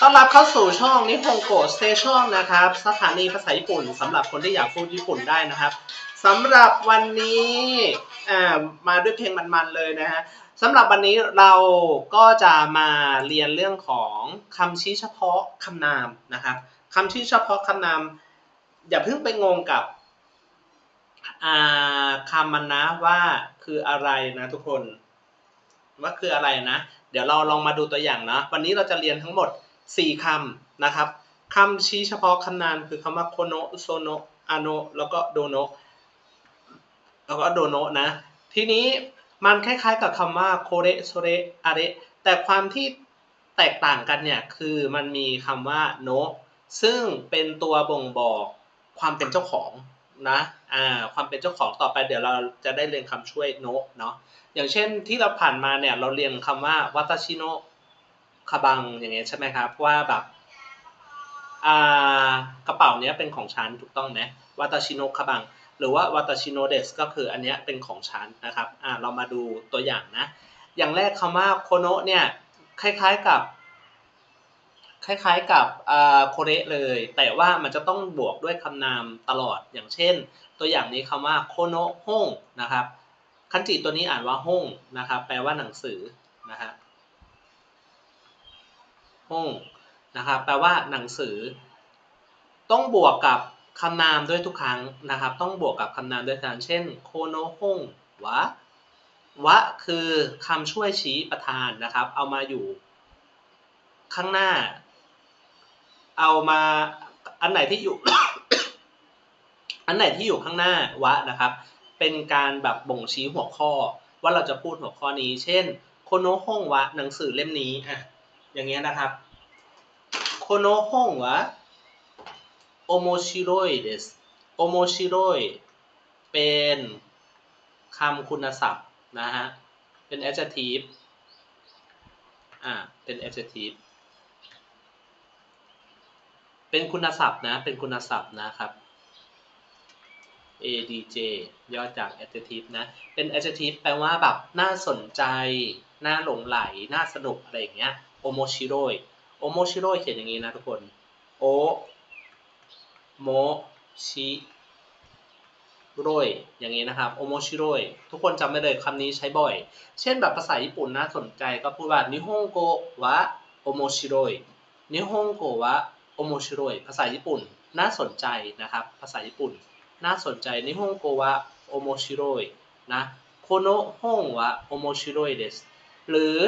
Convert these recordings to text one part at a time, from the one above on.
ต้อนรับเข้าสู่ช่องนิฮงโกสเตชันนะครับ สถานีภาษาญี่ปุ่นสำหรับคนที่อยากพูดญี่ปุ่นได้นะครับสำหรับวันนี้มาด้วยเพลงมันๆเลยนะฮะสำหรับวันนี้เราก็จะมาเรียนเรื่องของคำชี้เฉพาะคำนามนะครับคำชี้เฉพาะคำนาม อย่าเพิ่งไปงงกับคำมันนะว่าคืออะไรนะทุกคน ว่าคืออะไรนะ เดี๋ยวเราลองมาดูตัวอย่างนะ วันนี้เราจะเรียนทั้งหมด 4คำนะครับคำชี้เฉพาะคำนามคือคำว่าโคโนโซโนอาโนแล้วก็โดโนแล้วก็โดโนนะทีนี้มันคล้ายๆกับคำว่าโคเรโซเรอาเรแต่ความที่แตกต่างกันเนี่ยคือมันมีคำว่าโนซึ่งเป็นตัวบ่งบอกความเป็นเจ้าของนะอ่าความเป็นเจ้าของต่อไปเดี๋ยวเราจะได้เรียนคำช่วยโนเนาะอย่างเช่นที่เราผ่านมาเนี่ยเราเรียนคำว่าวัตชิโน คาบังอย่างเงี้ยใช่ไหมครับว่าแบบอ่ากระเป๋าเนี้ยเป็นของฉันถูกต้องไหมวัตชิโนะคาบัง หรือว่าวัตชิโนะเดสก็คืออันเนี้ยเป็นของฉันนะครับอ่าเรามาดูตัวอย่างนะ อย่างแรกคำว่าโคโนะเนี่ยคล้ายๆกับ คล้ายๆกับอ่าโคเระเลย แต่ว่ามันจะต้องบวกด้วยคำนามตลอดอย่างเช่น ตัวอย่างนี้คำว่าโคโนะฮงนะครับคันจิตัวนี้อ่านว่าห้องนะครับแปลว่าหนังสือนะฮะ ห้องนะครับแปลว่าหนังสือ ต้องบวกกับคำนามด้วยทุกครั้งนะครับ ต้องบวกกับคำนามด้วยกันเช่นโคโนห้องวะวะคือคำช่วยชี้ประธานนะครับ เอามาอยู่ข้างหน้า เอามาอันไหนที่อยู่ อันไหนที่อยู่ข้างหน้าวะนะครับ เป็นการแบบบ่งชี้หัวข้อ ว่าเราจะพูดหัวข้อนี้ เช่นโคโนฮงวะหนังสือเล่มนี้อะ อย่างเงี้ยนะครับโคโนฮงวะโอโมชิโรยเดสโอโมชิโรยเป็นคำคุณศัพท์นะฮะ เป็น adjective อ่า เป็น adjective เป็นคุณศัพท์นะ เป็นคุณศัพท์นะครับ adj ย่อจาก adjective นะ เป็น adjective แปลว่าแบบน่าสนใจ น่าหลงไหล น่าสนุกอะไรอย่างเงี้ย โอโมชิโรยโอโมชิโรยเขียนอย่างนี้นะทุกคน โอโมชิโรยอย่างนี้นะครับโอโมชิโรยทุกคนจำไม่เลยคำนี้ใช้บ่อย เช่นแบบภาษาญี่ปุ่นน่าสนใจก็พูดว่านิฮงโกวะโอโมชิโรยนิฮงโกวะโอโมชิโรยภาษาญี่ปุ่นน่าสนใจนะครับ ภาษาญี่ปุ่น น่าสนใจนิฮงโกวะโอโมชิโรยนะโคโนฮงวะโอโมชิโรยเดสหรือ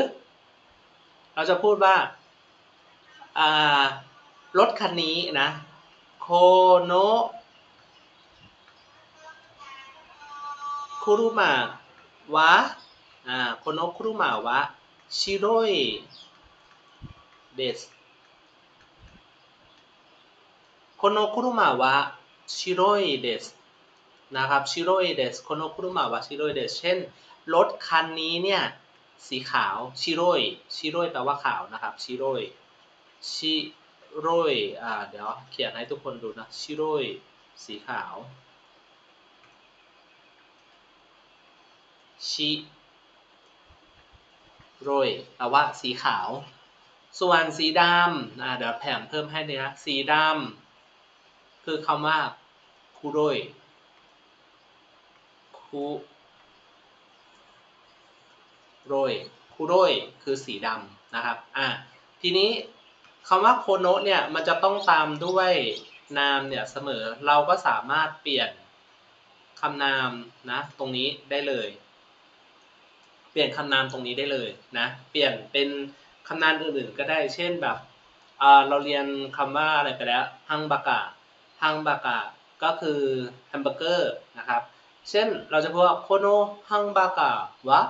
เราจะพูดว่ารถคันนี้นะโคโนคุรุมะวะอ่าโคโนคุรุมะวะชิโรยเดสโคโนคุรุมะวะชิโรยเดสนะครับชิโรยเดสโคโนคุรุมะวะชิโรยเดสเช่น รถคันนี้เนี่ย สีขาวชิโรยชิโรยแปลว่าขาวนะครับชิโรยชิโรยอ่าเดี๋ยวเขียนให้ทุกคนดูนะชิโรยสีขาวชิโรยแปลว่าสีขาว ส่วนสีดำอ่าเดี๋ยวแถมเพิ่มให้เลยนะสีดำคือคำว่าคุโรยคุ โรยคุโรยคือสีดำนะครับอ่าทีนี้คำว่าโคโนะเนี่ยมันจะต้องตามด้วยนามเนี่ยเสมอเราก็สามารถเปลี่ยนคำนามนะตรงนี้ได้เลย เปลี่ยนคำนามตรงนี้ได้เลยนะเปลี่ยนเป็นคำนามอื่นๆก็ได้เช่นแบบเราเรียนคำว่าอะไรไปแล้วฮังบากะฮังบากะก็คือแฮมเบอร์เกอร์นะครับ เช่นเราจะพูดว่าโคโนฮังบากะวะ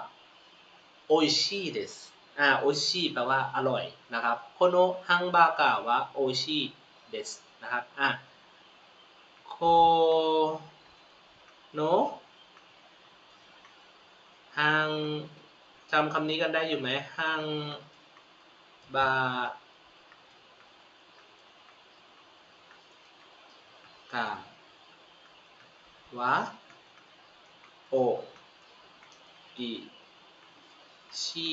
โออิชิเดสอ่าโอชิแปลว่าอร่อยนะครับโคโนฮังบากะวะโออิชิเดสนะครับอะโคโนห้างจำคำนี้กันได้อยู่ไหมห้างบากาวะโออิ ชิ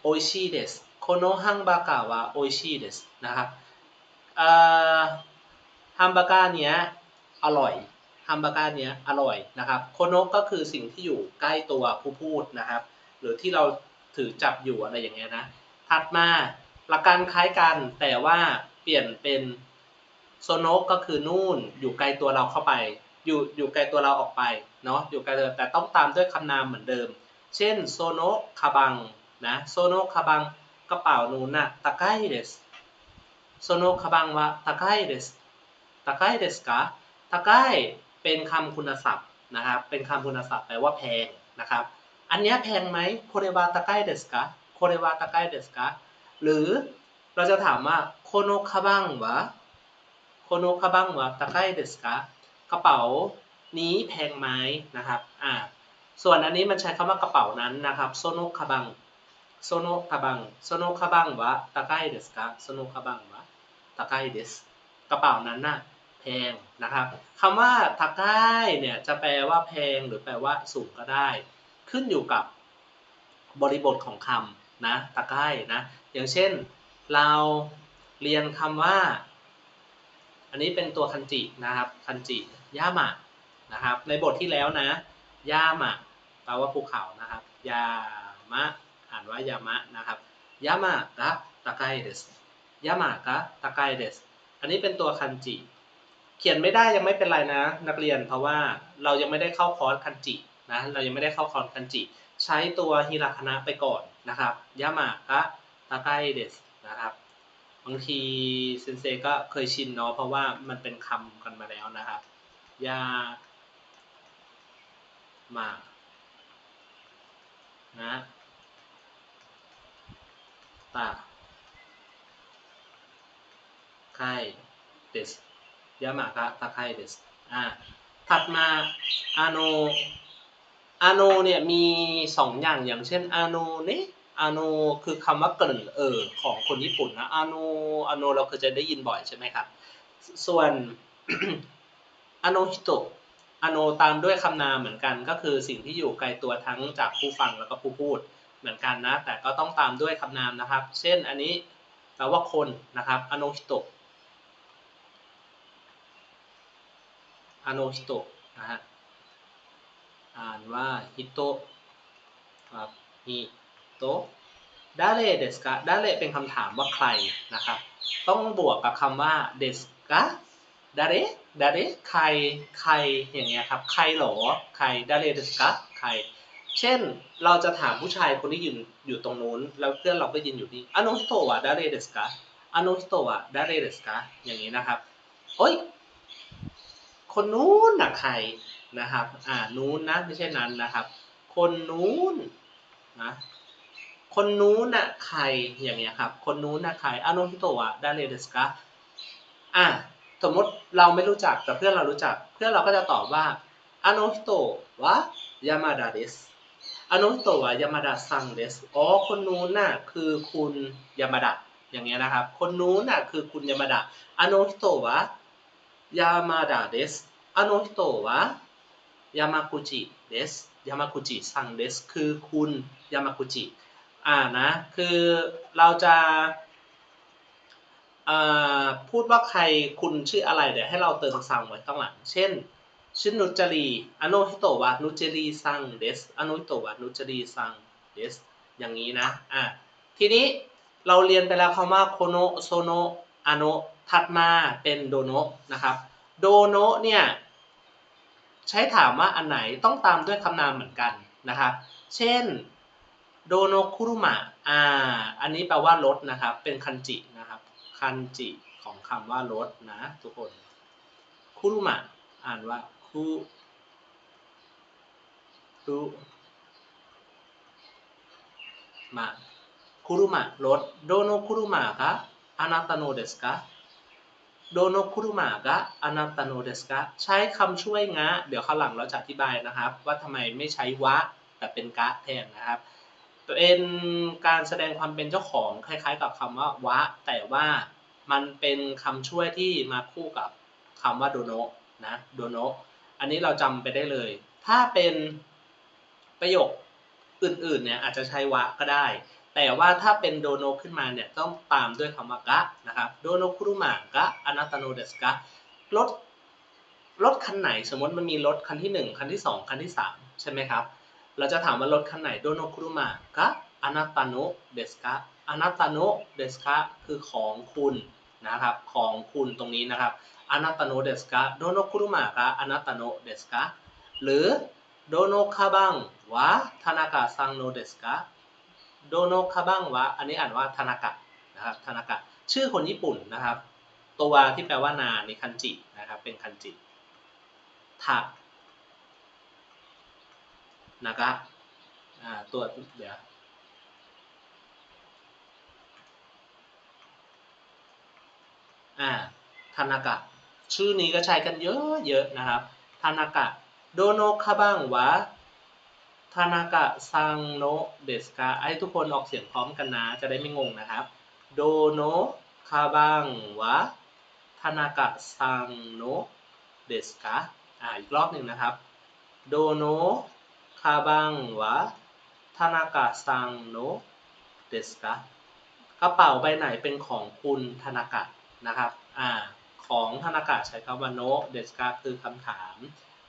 โอชิเดสโคโนฮังบากาวะโอชิเดสนะครับฮัมบากาเนี้ยอร่อยฮัมบากาเนี้ยอร่อยนะครับโคโนก็คือสิ่งที่อยู่ใกล้ตัวผู้พูดนะครับ หรือที่เราถือจับอยู่อะไรอย่างเงี้ยนะ ถัดมาหลักการคล้ายกันแต่ว่าเปลี่ยนเป็นโซโนก็คือนู่นอยู่ไกลตัวเราเข้าไป อยู่อยู่ไกลตัวเราออกไปเนาะอยู่ไกลแต่ต้องตามด้วยคำนามเหมือนเดิม เช่นโซโนคาบังนะโซโนคาบังกระเป๋านูน่ะตะไคร้เดสโซโนคาบังวะตะไคร้เดสตะไคร้เดสกะตะไคร้เป็นคำคุณศัพท์นะครับ เป็นคำคุณศัพท์แปลว่าแพงนะครับ อันนี้แพงไหมโคเรวาตะไคร้เดสกะโคเรวาตะไคร้เดสกะหรือเราจะถามว่าโคโนคาบังวะโคโนคาบังวะตะไคร้เดสกะ กระเป๋านี้แพงไหมนะครับอ่าส่วนอันนี้มันใช้คำว่ากระเป๋านั้นนะครับโซโนคาบังโซโนคาบังโซโนคาบังวะตะไคร้เดสกะโซโนคาบังวะตะไคร้เดสกระเป๋านั้นน่ะแพงนะครับคำว่าตะไคร้เนี่ยจะแปลว่าแพงหรือแปลว่าสูงก็ได้ ขึ้นอยู่กับบริบทของคำนะตะไคร้นะอย่างเช่นเราเรียนคำว่า อันนี้เป็นตัวคันจินะครับ คันจิย่ามะนะครับ ในบทที่แล้วนะย่ามะแปลว่าภูเขานะครับยามะอ่านว่ายามะนะครับยามะกะตะไคเดสยามะกะตะไคเดสอันนี้เป็นตัวคันจิ เขียนไม่ได้ยังไม่เป็นไรนะ นักเรียนเพราะว่าเรายังไม่ได้เข้าคอร์สคันจินะเรายังไม่ได้เข้าคอร์สคันจิ ใช้ตัวฮิราคานะไปก่อนนะครับยามะกะตะไคเดสนะครับ บางทีเซนเซก็เคยชินเนาะเพราะว่ามันเป็นคำกันมาแล้วนะครับยามานะตาไคเดสยามากะตาไคเดสอ่าถัดมาอาโนอาโนเนี่ยมีสองอย่างอย่างเช่นอาโนนี่ อาโนคือคำว่าเกริ่นเออของคนญี่ปุ่นนะอาโนอาโนเราเคยจะได้ยินบ่อยใช่ไหมครับ ส่วนอาโนฮิโตะอโนตามด้วยคำนามเหมือนกัน ก็คือสิ่งที่อยู่ไกลตัวทั้งจากผู้ฟังแล้วก็ผู้พูดเหมือนกันนะ แต่ก็ต้องตามด้วยคำนามนะครับ เช่นอันนี้แปลว่าคนนะครับอโนฮิโตะอโนฮิโตะนะฮะอ่านว่าฮิโตะครับฮิ โตดาเรเดสกะดาเรเป็นคำถามว่าใครนะครับ ต้องบวกกับคำว่าเดสกะดาเรดาเรใครใครอย่างเงี้ยครับใครหรอใครดาเรเดสกะใคร เช่นเราจะถามผู้ชายคนที่ยืนอยู่ตรงนู้น แล้วเพื่อนเราก็ยืนอยู่นี่อโนฮิโตะดาเรเดสกะอโนฮิโตะดาเรเดสกะอย่างนี้นะครับโอ้ยคนนู้นน่ะใครนะครับ อ่านู้นนะไม่ใช่นั้นนะครับ คนนู้นนะ คนนู้นน่ะใครอย่างเงี้ยครับ คนนู้นน่ะใครอาโนฮิโตะดาเรเดสกะอ่าสมมติเราไม่รู้จักแต่เพื่อนเรารู้จัก เพื่อนเราก็จะตอบว่าอาโนฮิโตะวะยามาดาเดสอาโนฮิโตะวะยามาดาซังเดสอ๋อคนนู้นน่ะคือคุณยามาดะอย่างเงี้ยนะครับ คนนู้นน่ะคือคุณยามาดะอาโนฮิโตะวะยามาดาเดสอาโนฮิโตะวะยามากุจิเดสยามากุจิซังเดสคือคุณยามากุจิ อ่านะ คือเราจะาพูดว่าใครคุณชื่ออะไรเดี๋ยวให้เราเติมซังไว้ข้างหลัง เช่นชื่อนุจรีอโนฮิโตะวะนุจรีซังเดสอโนฮิโตะวะนุจรีซังเดสอย่างนี้นะ อะ ทีนี้เราเรียนไปแล้วคำว่าโคโนโซโนอโนถัดมาเป็นโดโนนะครับ โดโนเนี่ยใช้ถามว่าอันไหนต้องตามด้วยคำนามเหมือนกันนะครับ เช่น โดโนคุรุมะ อ่า อันนี้แปลว่ารถนะครับ เป็นคันจินะครับ คันจิของคำว่ารถนะ ทุกคน คุรุมะ อ่านว่าคุรุมะ คุรุมะ รถ โดโนคุรุมะกะอานาตโนเดสกะโดโนคุรุมะกะอานาตโนเดสกะใช้คำช่วยงะ เดี๋ยวข้างหลังเราจะอธิบายนะครับ ว่าทำไมไม่ใช้วะ แต่เป็นกะแทนนะครับัวเป็นการแสดงความเป็นเจ้าของคล้ายๆ กับคำว่าวะ แต่ว่ามันเป็นคำช่วยที่มาคู่กับคำว่าโดโนะนะโดโนะอันนี้เราจำไปได้เลย ถ้าเป็นประโยคอื่นๆเนี่ยอาจจะใช้วะก็ได้ แต่ว่าถ้าเป็นโดโนขึ้นมาเนี่ยต้องตามด้วยคำว่ากะนะครับโดโนคุรุมะกะอนาตโนเดสกะรถรถคันไหนสมมติมันมีรถคันที่หนึ่งคันที่สองคันที่สามใช่ไหมครับ เราจะถามว่ารถคันไหนโดโนคุรุมะกะอนาตโนเดสกะอนาตโนเดสกะคือของคุณนะครับของคุณตรงนี้นะครับอนาตโนเดสกะโดโนคุรุมะกะอนาตโนเดสกะหรือโดโนคาบังวะทานากะซังโนเดสกะโดโนคาบังวะอันนี้อ่านว่าทานากะนะครับทานากะชื่อคนญี่ปุ่นนะครับ ตัวที่แปลว่านาในคันจินะครับเป็นคันจิทะ นากะอ่าตัวเดี๋ยวทานากะ ชื่อนี้ก็ใช้กันเยอะๆนะครับทานากะโดโนคาบังวะทานากะซังโนเดสกาให้ทุกคนออกเสียงพร้อมกันนะ จะได้ไม่งงนะครับ โดโนคาบังวะทานากะซังโนเดสกาอ่าอีกรอบหนึ่งนะครับ โดโน คาบังวะทานากะซังโนเดสกากระเป๋าใบไหนเป็นของคุณธนากะนะครับอ่าของธนากะใช้คำว่าโนเดสกาคือคำถาม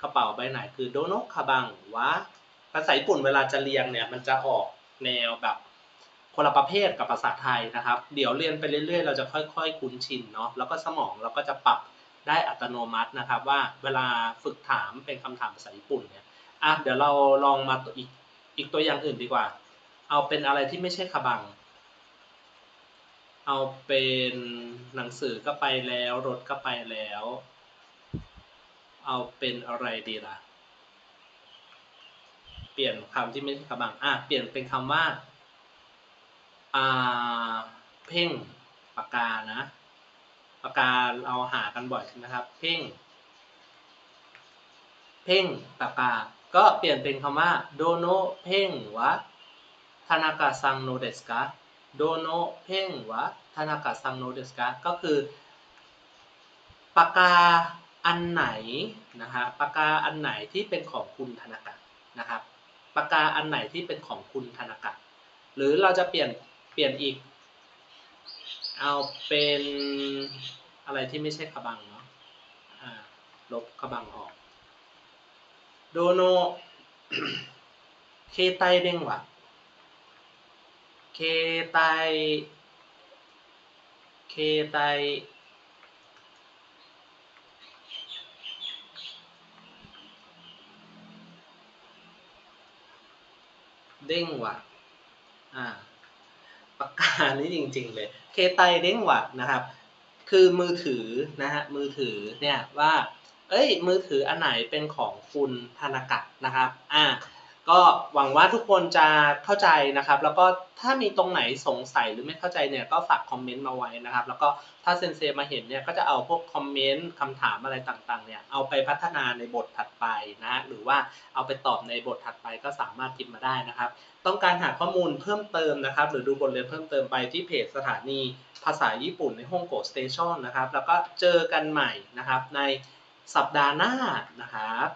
กระเป๋าใบไหนคือโดโนคาบังวะภาษาญี่ปุ่นเวลาจะเรียงเนี่ยมันจะออกแนวแบบคนละประเภทกับภาษาไทยนะครับ เดี๋ยวเรียนไปเรื่อยๆ เราจะค่อยๆ คุ้นชินเนาะ แล้วก็สมองเราก็จะปรับได้อัตโนมัตินะครับว่าเวลาฝึกถามเป็นคำถามภาษาญี่ปุ่นเนี่ย อะเดี๋ยวเราลองมาตัวอีกอีกตัวอย่างอื่นดีกว่า เอาเป็นอะไรที่ไม่ใช่คาบัง เอาเป็นหนังสือก็ไปแล้ว รถก็ไปแล้ว เอาเป็นอะไรดีล่ะ เปลี่ยนคำที่ไม่ใช่คำบังอะเปลี่ยนเป็นคำว่าอ่าเพ่งปากกานะปากกาเราหากันบ่อยใช่ไหมครับ เพ่ง เพ่งปากกา ก็เปลี่ยนเป็นคำว่าโดโนเพ่งวะทานากะซังโนเดสกะโดโนเพ่งวะทานากะซังโนเดสกะก็คือปากกาอันไหนนะฮะปากกาอันไหนที่เป็นของคุณธนากะนะครับปากกาอันไหนที่เป็นของคุณธนากะหรือเราจะเปลี่ยนเปลี่ยนอีก เอาเป็นอะไรที่ไม่ใช่ขบังเนาะอ่าลบขบังออก โดโนเคไตเด้งวะเคไตเคไตเด้งหวัดอ่าปากกานี่จริงๆเลย เคไตเด้งหวัดนะครับ คือมือถือนะฮะ มือถือเนี่ยว่า เอ้ย มือถืออันไหนเป็นของคุณธนากะนะครับ อ่า ก็หวังว่าทุกคนจะเข้าใจนะครับ แล้วก็ถ้ามีตรงไหนสงสัยหรือไม่เข้าใจเนี่ยก็ฝากคอมเมนต์มาไว้นะครับ แล้วก็ถ้าเซนเซมาเห็นเนี่ยก็จะเอาพวกคอมเมนต์คำถามอะไรต่างๆเนี่ยเอาไปพัฒนาในบทถัดไปนะฮะหรือว่าเอาไปตอบในบทถัดไปก็สามารถพิมพ์มาได้นะครับ ต้องการหาข้อมูลเพิ่มเติมนะครับ หรือดูบทเรียนเพิ่มเติมไปที่เพจสถานีภาษาญี่ปุ่นในฮ่องกงสเตชันนะครับแล้วก็เจอกันใหม่นะครับใน สัปดาห์หน้านะครับ